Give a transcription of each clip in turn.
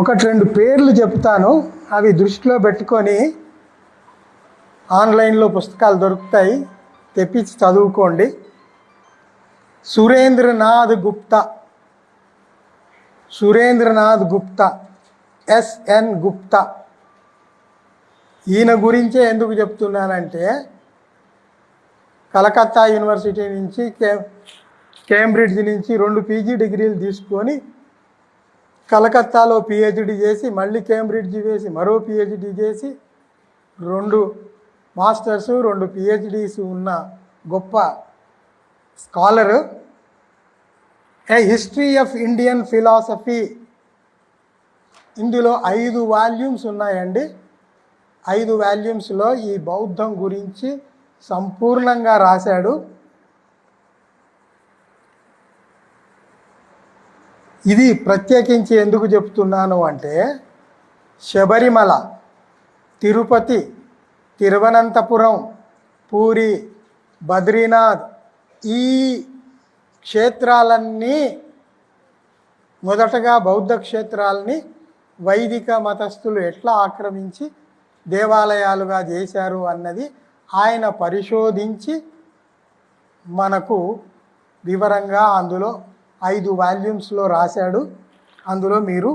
ఒకటి రెండు పేర్లు చెప్తాను. అవి దృష్టిలో పెట్టుకొని ఆన్లైన్లో పుస్తకాలు దొరుకుతాయి. తెప్పించి చదువుకోండి. Surendranath Gupta. Surendranath Gupta. S N Gupta. ఈయన గురించే ఎందుకు చెప్తున్నానంటే కలకత్తా యూనివర్సిటీ నుంచి కే కేంబ్రిడ్జ్ నుంచి రెండు పీజీ డిగ్రీలు తీసుకొని కలకత్తాలో పిహెచ్డి చేసి మళ్ళీ కేంబ్రిడ్జ్ చేసి మరో పిహెచ్డి చేసి రెండు మాస్టర్స్ రెండు పిహెచ్డీస్ ఉన్న గొప్ప scholar. A history of Indian philosophy ఇందులో ఐదు వాల్యూమ్స్ ఉన్నాయండి. ఐదు వాల్యూమ్స్లో ఈ బౌద్ధం గురించి సంపూర్ణంగా రాశాడు. ఇది ప్రత్యేకించి ఎందుకు చెప్తున్నాను అంటే శబరిమల తిరుపతి తిరువనంతపురం పూరి బద్రీనాథ్ ఈ క్షేత్రాలన్నీ మొదటగా బౌద్ధ క్షేత్రాలని వైదిక మతస్థులు ఎట్లా ఆక్రమించి దేవాలయాలుగా చేశారు అన్నది ఆయన పరిశోధించి మనకు వివరంగా అందులో ఐదు వాల్యూమ్స్లో రాశాడు. అందులో మీరు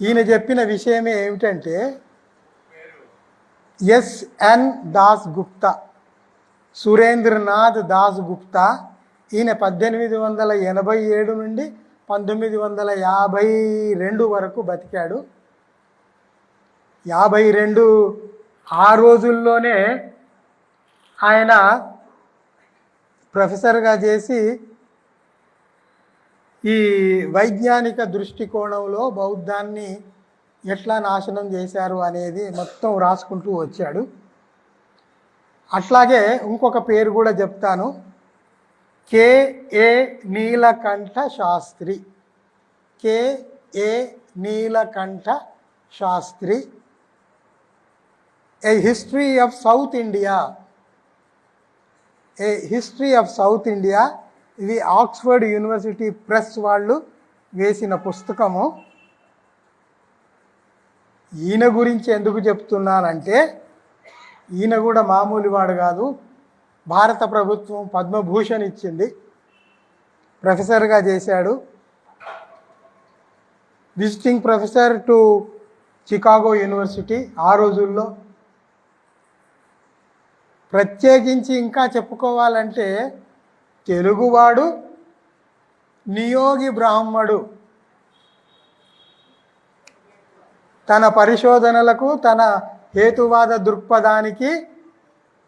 ఈయన చెప్పిన విషయమే ఏమిటంటే ఎస్ఎన్ దాస్ గుప్తా సురేంద్రనాథ్ దాస్ గుప్తా ఈయన పద్దెనిమిది వందల ఎనభై ఏడు నుండి పంతొమ్మిది వందల యాభై రెండు వరకు బతికాడు. యాభై రెండు ఆ రోజుల్లోనే ఆయన ప్రొఫెసర్గా చేసి ఈ వైజ్ఞానిక దృష్టికోణంలో బౌద్ధాన్ని ఎట్లా నాశనం చేశారు అనేది మొత్తం రాసుకుంటూ వచ్చాడు. అట్లాగే ఇంకొక పేరు కూడా చెప్తాను. K A Nilakantha Sastri. K A Nilakantha Sastri. A history of South India. A history of South India ఇది ఆక్స్ఫర్డ్ యూనివర్సిటీ ప్రెస్ వాళ్ళు వేసిన పుస్తకము. ఈయన గురించి ఎందుకు చెప్తున్నానంటే ఈయన కూడా మామూలు వాడు కాదు. భారత ప్రభుత్వం పద్మభూషణ్ ఇచ్చింది. ప్రొఫెసర్గా చేశాడు. Visiting professor to Chicago university ఆ రోజుల్లో. ప్రత్యేకించి ఇంకా చెప్పుకోవాలంటే తెలుగువాడు నియోగి బ్రాహ్మడు. తన పరిశోధనలకు తన హేతువాద దృక్పథానికి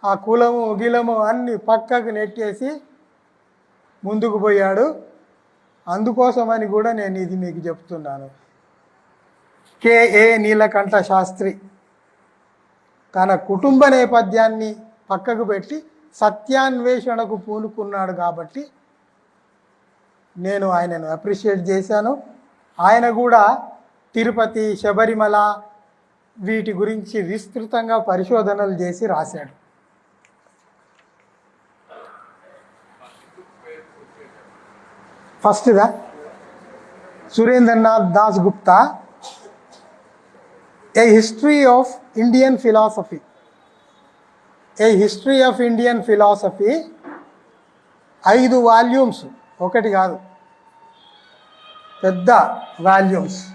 ఆ కులము గిలము అన్ని పక్కకు నెట్టేసి ముందుకు పోయాడు. అందుకోసమని కూడా నేను ఇది మీకు చెప్తున్నాను. కేఏ నీలకంఠ శాస్త్రి తన కుటుంబ నేపథ్యాన్ని పక్కకు పెట్టి సత్యాన్వేషణకు పూనుకున్నాడు కాబట్టి నేను ఆయనను అప్రిషియేట్ చేశాను. ఆయన కూడా తిరుపతి శబరిమల వీటి గురించి విస్తృతంగా పరిశోధనలు చేసి రాశాడు. ఫస్ట్దా Surendranath Das Gupta a history of Indian philosophy. A history of Indian philosophy ఐదు వాల్యూమ్స్. ఒకటి కాదు. పెద్ద వాల్యూమ్స్.